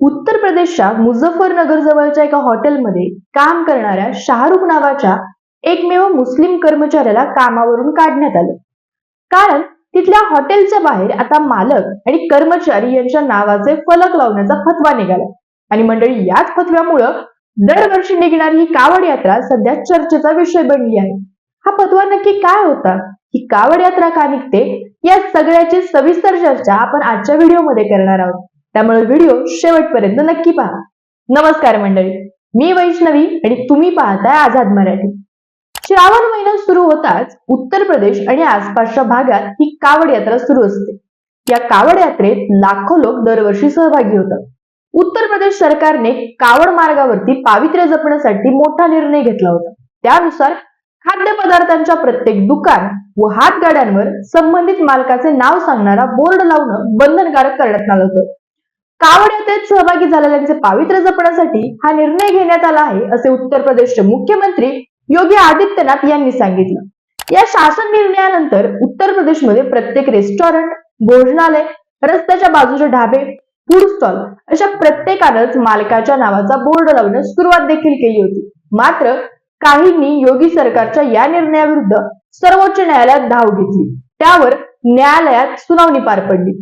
उत्तर प्रदेशच्या मुझफ्फरनगर जवळच्या एका हॉटेलमध्ये काम करणाऱ्या शाहरुख नावाच्या एकमेव मुस्लिम कर्मचाऱ्याला कामावरून काढण्यात आलं. कारण तिथल्या हॉटेलच्या बाहेर आता मालक आणि कर्मचारी यांच्या नावाचे फलक लावण्याचा फतवा निघाला. आणि मंडळी याच फतव्यामुळं दरवर्षी निघणारी ही कावड यात्रा सध्या चर्चेचा विषय बनली आहे. हा फतवा नक्की काय होता? ही कावड यात्रा का निघते? या सगळ्याची सविस्तर चर्चा आपण आजच्या व्हिडिओमध्ये करणार आहोत. त्यामुळे व्हिडिओ शेवटपर्यंत नक्की पहा. नमस्कार मंडळी मी वैष्णवी आणि तुम्ही पाहताय आझाद मराठी. श्रावण महिना सुरू होताच उत्तर प्रदेश आणि आसपासच्या भागात ही कावड यात्रा सुरू असते. या कावड यात्रेत लाखो लोक दरवर्षी सहभागी होतात. उत्तर प्रदेश सरकारने कावड मार्गावरती पावित्र्य जपण्यासाठी मोठा निर्णय घेतला होता. त्यानुसार खाद्यपदार्थांच्या प्रत्येक दुकान व हातगाड्यांवर संबंधित मालकाचे नाव सांगणारा बोर्ड लावणं बंधनकारक करण्यात आलं होतं. कावड यात्रेत सहभागी झालेल्यांचे पावित्र्य जपण्यासाठी हा निर्णय घेण्यात आला आहे असे उत्तर प्रदेशचे मुख्यमंत्री योगी आदित्यनाथ यांनी सांगितलं. या शासन निर्णयानंतर उत्तर प्रदेशमध्ये प्रत्येक रेस्टॉरंट भोजनालय रस्त्याच्या बाजूचे ढाबे फूड स्टॉल अशा प्रत्येकानंच मालकाच्या नावाचा बोर्ड लावण्यास सुरुवात देखील केली होती. मात्र काहींनी योगी सरकारच्या या निर्णयाविरुद्ध सर्वोच्च न्यायालयात धाव घेतली. त्यावर न्यायालयात सुनावणी पार पडली.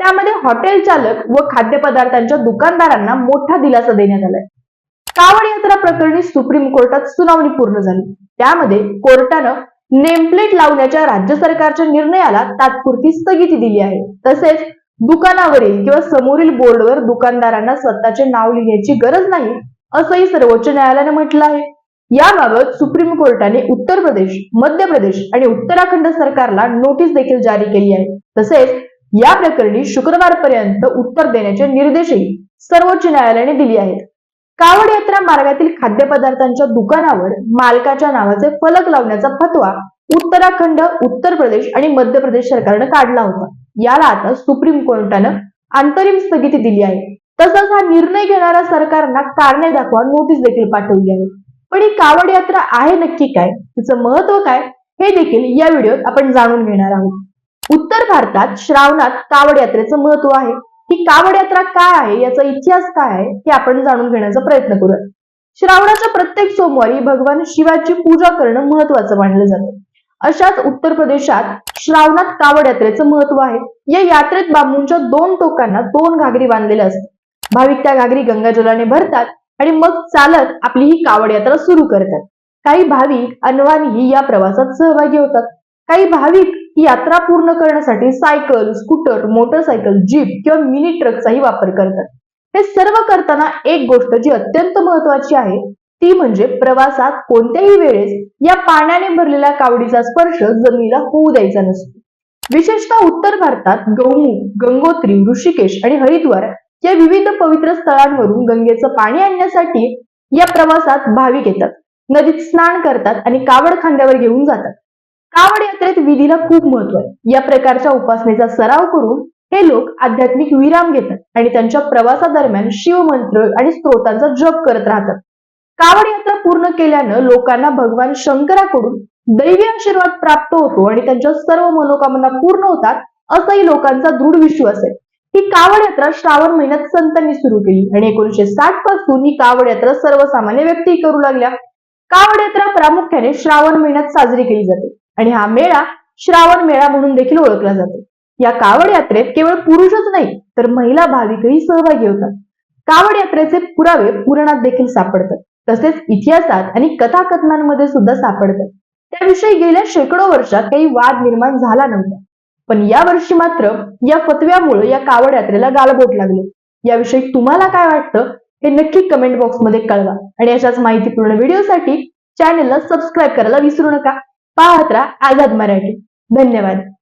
त्यामध्ये हॉटेल चालक व खाद्यपदार्थांच्या दुकानदारांना मोठा दिलासा देण्यात आलाय. कावड यात्रा प्रकरणी सुप्रीम कोर्टात सुनावणी पूर्ण झाली. त्यामध्ये कोर्टानं नेमप्लेट लावण्याच्या राज्य सरकारच्या निर्णयाला तात्पुरती स्थगिती दिली आहे. तसेच दुकानावरील किंवा समोरील बोर्डवर दुकानदारांना स्वतःचे नाव लिहिण्याची गरज नाही असंही सर्वोच्च न्यायालयाने म्हटलं आहे. याबाबत सुप्रीम कोर्टाने उत्तर प्रदेश मध्य प्रदेश आणि उत्तराखंड सरकारला नोटीस देखील जारी केली आहे. तसेच या प्रकरणी शुक्रवारपर्यंत उत्तर देण्याचे निर्देशही सर्वोच्च न्यायालयाने दिले आहेत. कावड यात्रा मार्गातील खाद्यपदार्थांच्या दुकानावर मालकाच्या नावाचे फलक लावण्याचा फतवा उत्तराखंड उत्तर प्रदेश आणि मध्य प्रदेश सरकारनं काढला होता. याला आता सुप्रीम कोर्टानं अंतरिम स्थगिती दिली आहे. तसंच हा निर्णय घेणाऱ्या सरकारना कारणे दाखवा नोटीस देखील पाठवली आहे. पण ही कावड यात्रा आहे नक्की काय? तिचं महत्त्व काय? हे देखील या व्हिडिओत आपण जाणून घेणार आहोत. उत्तर भारतात श्रावणात कावड यात्रेचं महत्त्व आहे. ही कावड यात्रा काय आहे? याचा इतिहास काय आहे? हे आपण जाणून घेण्याचा प्रयत्न करूया. श्रावणाच्या प्रत्येक सोमवारी भगवान शिवाची पूजा करणं महत्वाचं मानलं जातं. अशाच उत्तर प्रदेशात श्रावणात कावड यात्रेचं महत्त्व आहे. या यात्रेत बांबूंच्या दोन टोकांना दोन घागरी बांधलेल्या असतात. भाविक त्या घागरी गंगाजलाने भरतात आणि मग चालत आपली ही कावड यात्रा सुरू करतात. काही भाविक अनवानी या प्रवासात सहभागी होतात. काही भाविक यात्रा पूर्ण करण्यासाठी सायकल स्कूटर मोटरसायकल जीप किंवा मिनी ट्रकचाही वापर करतात. हे सर्व करताना एक गोष्ट जी अत्यंत महत्वाची आहे ती म्हणजे प्रवासात कोणत्याही वेळेस या पाण्याने भरलेल्या कावडीचा स्पर्श जमिनीला होऊ द्यायचा नसतो. विशेषतः उत्तर भारतात गौमुख गंगोत्री ऋषिकेश आणि हरिद्वार या विविध पवित्र स्थळांवरून गंगेचं पाणी आणण्यासाठी या प्रवासात भाविक येतात. नदीत स्नान करतात आणि कावड खांद्यावर घेऊन जातात. कावड यात्रेत विधीला खूप महत्त्व आहे. या प्रकारच्या उपासनेचा सराव करून हे लोक आध्यात्मिक विराम घेतात आणि त्यांच्या प्रवासादरम्यान शिवमंत्र आणि स्तोत्रांचा जप करत राहतात. कावड यात्रा पूर्ण केल्यानं लोकांना भगवान शंकराकडून दैवी आशीर्वाद प्राप्त होतो आणि त्यांच्या सर्व मनोकामना पूर्ण होतात असाही लोकांचा दृढ विश्वास आहे. ही कावड यात्रा श्रावण महिन्यात संतांनी सुरू केली आणि एकोणीशे साठपासून ही कावड यात्रा सर्वसामान्य व्यक्ती करू लागल्या. कावड यात्रा प्रामुख्याने श्रावण महिन्यात साजरी केली जाते. आणि हा मेळा श्रावण मेळा म्हणून देखील ओळखला जातो. या कावड यात्रेत केवळ पुरुषच नाही तर महिला भाविकही सहभागी होतात. कावड यात्रेचे पुरावे पुराणात देखील सापडतात. तसेच इतिहासात आणि कथाकथनांमध्ये सुद्धा सापडतात. त्याविषयी गेल्या शेकडो वर्षात काही वाद निर्माण झाला नव्हता. पण या वर्षी मात्र या फतव्यामुळे या कावड यात्रेला गालबोट लागले. याविषयी तुम्हाला काय वाटतं हे नक्की कमेंट बॉक्समध्ये कळवा. आणि अशाच माहितीपूर्ण व्हिडिओसाठी चॅनेलला सबस्क्राईब करायला विसरू नका. पाहत राहा आझाद मराठी. धन्यवाद.